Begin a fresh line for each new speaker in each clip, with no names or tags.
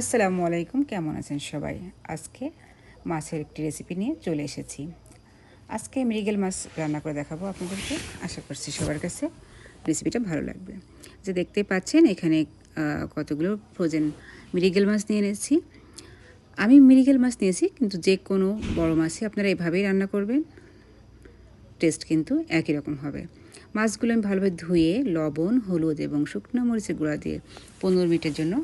আসসালামু আলাইকুম, কেমন আছেন সবাই? আজকে মাছের একটি রেসিপি নিয়ে চলে এসেছি। আজকে মৃগেল মাছ রান্না করে দেখাবো আপনাদেরকে। আশা করছি সবার কাছে রেসিপিটা ভালো লাগবে। যে দেখতে পাচ্ছেন, এখানে কতগুলো ফ্রোজেন মৃগেল মাছ নিয়ে এনেছি। আমি মৃগেল মাছ নিয়েছি, কিন্তু যে কোনো বড় মাছই আপনারা এভাবেই রান্না করবেন। টেস্ট কিন্তু একই রকম হবে। মাছগুলো আমি ভালোভাবে ধুয়ে লবণ, হলুদ এবং শুকনো মরিচের গুঁড়া দিয়ে পনেরো মিনিটের জন্য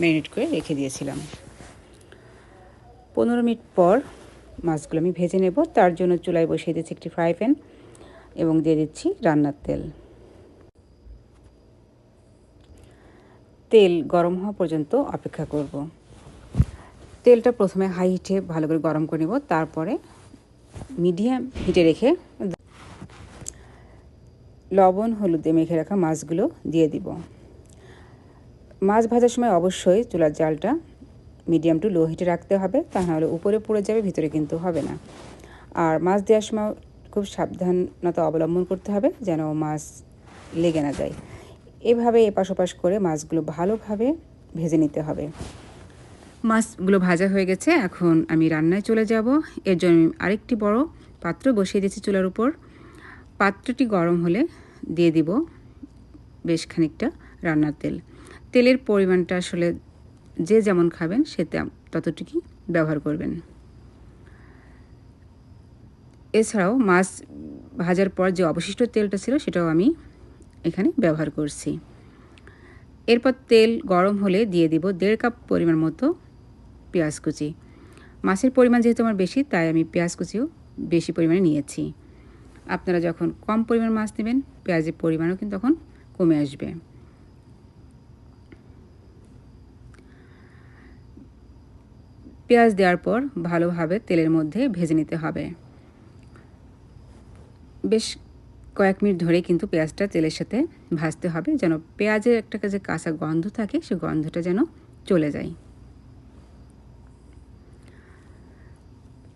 ম্যারিনেট করে রেখে দিয়েছিলাম। পনেরো মিনিট পর মাছগুলো আমি ভেজে নেব। তার জন্য চুলায় বসিয়ে দিচ্ছি একটি ফ্রাই প্যান এবং দিয়ে দিচ্ছি রান্নার তেল। তেল গরম হওয়া পর্যন্ত অপেক্ষা করব। তেলটা প্রথমে হাই হিটে ভালো করে গরম করে নেব। তারপরে মিডিয়াম হিটে রেখে লবণ, হলুদে মেখে রাখা মাছগুলো দিয়ে দিব। মাছ ভাজার সময় অবশ্যই চুলার জালটা মিডিয়াম টু লো হিটে রাখতে হবে, তা নাহলে উপরে পড়ে যাবে, ভিতরে কিন্তু হবে না। আর মাছ দেওয়ার সময় খুব সাবধানতা অবলম্বন করতে হবে, যেন মাছ লেগে না যায়। এভাবে এপাশ ওপাশ করে মাছগুলো ভালোভাবে ভেজে নিতে হবে। মাছগুলো ভাজা হয়ে গেছে, এখন আমি রান্নায় চলে যাব। এর জন্য আরেকটি বড় পাত্র বসিয়ে দিয়েছি চুলার উপর। পাত্রটি গরম হলে দিয়ে দিব বেশ খানিকটা রান্নার তেল। তেলের পরিমাণটা আসলে যে যেমন খাবেন, সে ততটুকুই ব্যবহার করবেন। এছাড়াও মাছ ভাজার পর যে অবশিষ্ট তেলটা ছিল, সেটাও আমি এখানে ব্যবহার করছি। এরপর তেল গরম হলে দিয়ে দিব দেড় কাপ পরিমাণ মতো পেঁয়াজ কুচি। মাছের পরিমাণ যেহেতু আমার বেশি, তাই আমি পেঁয়াজ কুচিও বেশি পরিমাণে নিয়েছি। আপনারা যখন কম পরিমাণ মাছ নেবেন, পেঁয়াজের পরিমাণও কিন্তু তখন কমে আসবে। পেঁয়াজ দেওয়ার পর ভালোভাবে তেলের মধ্যে ভেজে নিতে হবে। বেশ কয়েক মিনিট ধরে কিন্তু পেঁয়াজটা তেলের সাথে ভাজতে হবে যেন পেঁয়াজের একটা যে কাঁচা গন্ধ থাকে সে গন্ধটা যেন চলে যায়।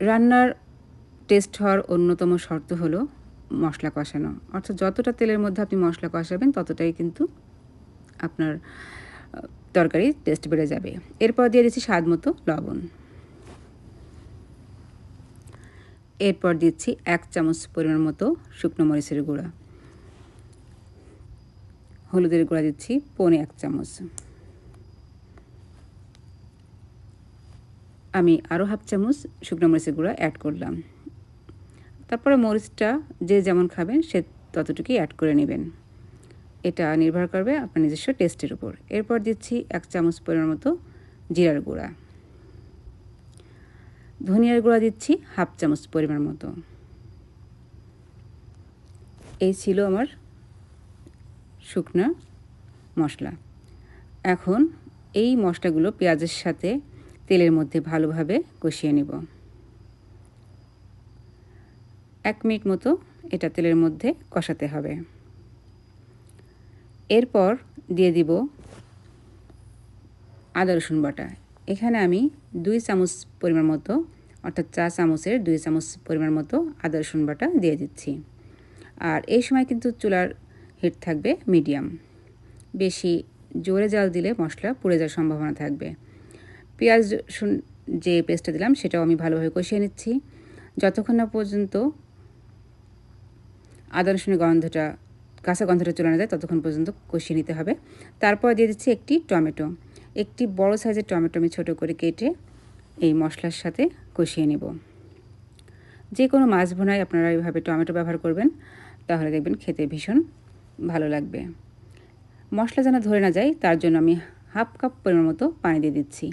রান্নার টেস্ট হওয়ার অন্যতম শর্ত হলো মশলা কষানো। অর্থাৎ যতটা তেলের মধ্যে আপনি মশলা কষাবেন ততটাই কিন্তু আপনার তরকারি টেস্ট বেড়ে যাবে। এরপর দিয়ে দিচ্ছি স্বাদ মতো লবণ। এরপর দিচ্ছি এক চামচ পরিমাণ মতো শুকনো মরিচের গুঁড়া। হলুদের গুঁড়া দিচ্ছি পৌনে এক চামচ। আমি আরও হাফ চামচ শুকনো মরিচের গুঁড়া অ্যাড করলাম। তারপরে মরিচটা যে যেমন খাবেন সে ততটুকুই অ্যাড করে নেবেন। এটা নির্ভর করবে আপনার নিজস্ব টেস্টের উপর। এরপর দিচ্ছি এক চামচ পরিমাণ মতো জিরার গুঁড়া। ধনিয়ার গুঁড়া দিচ্ছি হাফ চামচ পরিমাণ মতো। এই ছিল আমার শুকনো মশলা। এখন এই মশলাগুলো পেঁয়াজের সাথে তেলের মধ্যে ভালোভাবে কষিয়ে নেব। এক মিনিট মতো এটা তেলের মধ্যে কষাতে হবে। এরপর দিয়ে দিব আদা রসুন বাটা। এখানে আমি দুই চামচ পরিমাণ মতো, অর্থাৎ চা চামচের দুই চামচ পরিমাণ মতো আদা, রসুন বাটা দিয়ে দিচ্ছি। আর এই সময় কিন্তু চুলার হিট থাকবে মিডিয়াম বেশি জোরে জাল দিলে মশলা পুড়ে যাওয়ার সম্ভাবনা থাকবে। পেঁয়াজ, রসুন যে পেস্টটা দিলাম, সেটাও আমি ভালোভাবে কষিয়ে নিচ্ছি। যতক্ষণ না পর্যন্ত আদা, রসুনের গন্ধটা, কাঁচা গন্ধটা চলে না যায়, ততক্ষণ পর্যন্ত কষিয়ে নিতে হবে। তারপর দিয়ে দিচ্ছি একটি টমেটো। একটি বড় সাইজের টমেটো আমি ছোটো করে কেটে এই মশলার সাথে কষিয়ে নেব। যে কোনো মাছ ভোনায় আপনারা এইভাবে টমেটো ব্যবহার করবেন, তাহলে দেখবেন খেতে ভীষণ ভালো লাগবে। মশলা যেন ধরে না যায়, তার জন্য আমি হাফ কাপ পরিমাণ মতো পানি দিয়ে দিচ্ছি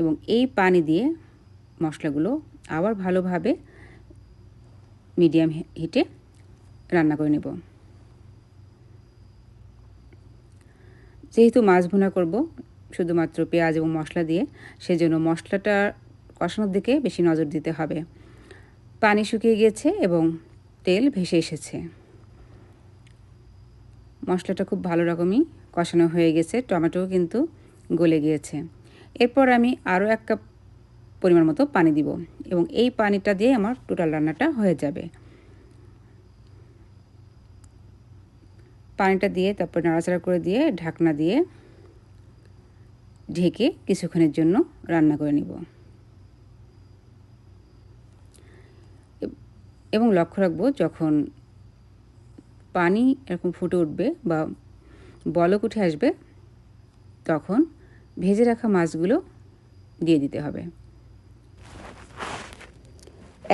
এবং এই পানি দিয়ে মশলাগুলো আবার ভালোভাবে মিডিয়াম হিটে রান্না করে নেব। যেহেতু মাছ ভুনা করব শুধুমাত্র পেঁয়াজ এবং মশলা দিয়ে সেজন্য মশলাটা কষানোর দিকে বেশি নজর দিতে হবে। পানি শুকিয়ে গিয়েছে এবং তেল ভেসে এসেছে। মশলাটা খুব ভালো রকমই কষানো হয়ে গেছে, টমেটোও কিন্তু গলে গিয়েছে। এরপর আমি আরও এক কাপ পরিমাণ মতো পানি দিব এবং এই পানিটা দিয়ে আমার টোটাল রান্নাটা হয়ে যাবে। পানিটা দিয়ে তারপর নাড়াচাড়া করে দিয়ে ঢাকনা দিয়ে ঢেকে কিছুক্ষণের জন্য রান্না করে নিব। এবং লক্ষ্য রাখব যখন পানি এরকম ফুটে উঠবে বা বলক উঠে আসবে, তখন ভেজে রাখা মাছগুলো দিয়ে দিতে হবে।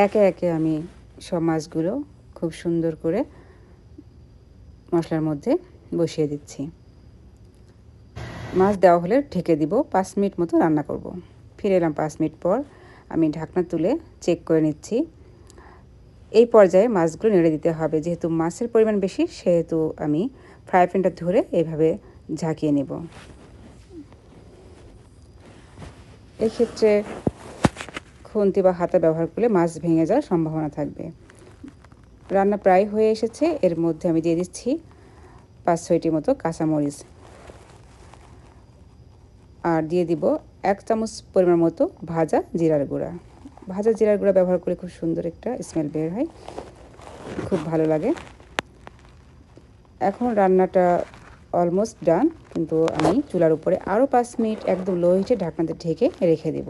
একে একে আমি সব মাছগুলো খুব সুন্দর করে মশলার মধ্যে বসিয়ে দিচ্ছি। মাছ দেওয়া হলে ঢেকে দিব, পাঁচ মিনিট মতো রান্না করব। ফিরে এলাম পাঁচ মিনিট পর, আমি ঢাকনা তুলে চেক করে নিচ্ছি। এই পর্যায়ে মাছগুলো নেড়ে দিতে হবে, যেহেতু মাছের পরিমাণ বেশি, সেহেতু আমি ফ্রাই প্যানটা ধরে এইভাবে ঝাঁকিয়ে নেব। এক্ষেত্রে খুন্তি বা হাতা ব্যবহার করলে মাছ ভেঙে যাওয়ার সম্ভাবনা থাকবে। রান্না প্রায় হয়ে এসেছে, এর মধ্যে আমি দিয়ে দিচ্ছি পাঁচ ছয়টি মতো কাঁচামরিচ। আর দিয়ে দিব এক চামচ পরিমাণ মতো ভাজা জিরার গুঁড়া। ভাজা জিরার গুঁড়া ব্যবহার করে খুব সুন্দর একটা স্মেল বের হয়। খুব ভালো লাগে। এখন রান্নাটা অলমোস্ট ডান কিন্তু আমি চুলার উপরে আরও পাঁচ মিনিট একদম লো হিটে ঢাকনাতে ঢেকে রেখে দেব।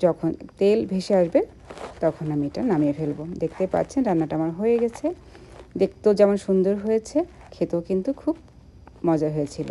যখন তেল ভেসে আসবে, তখন আমি এটা নামিয়ে ফেলব। দেখতে পাচ্ছেন, রান্নাটা আমার হয়ে গেছে। দেখতেও যেমন সুন্দর হয়েছে, খেতেও কিন্তু খুব মজা হয়েছিল।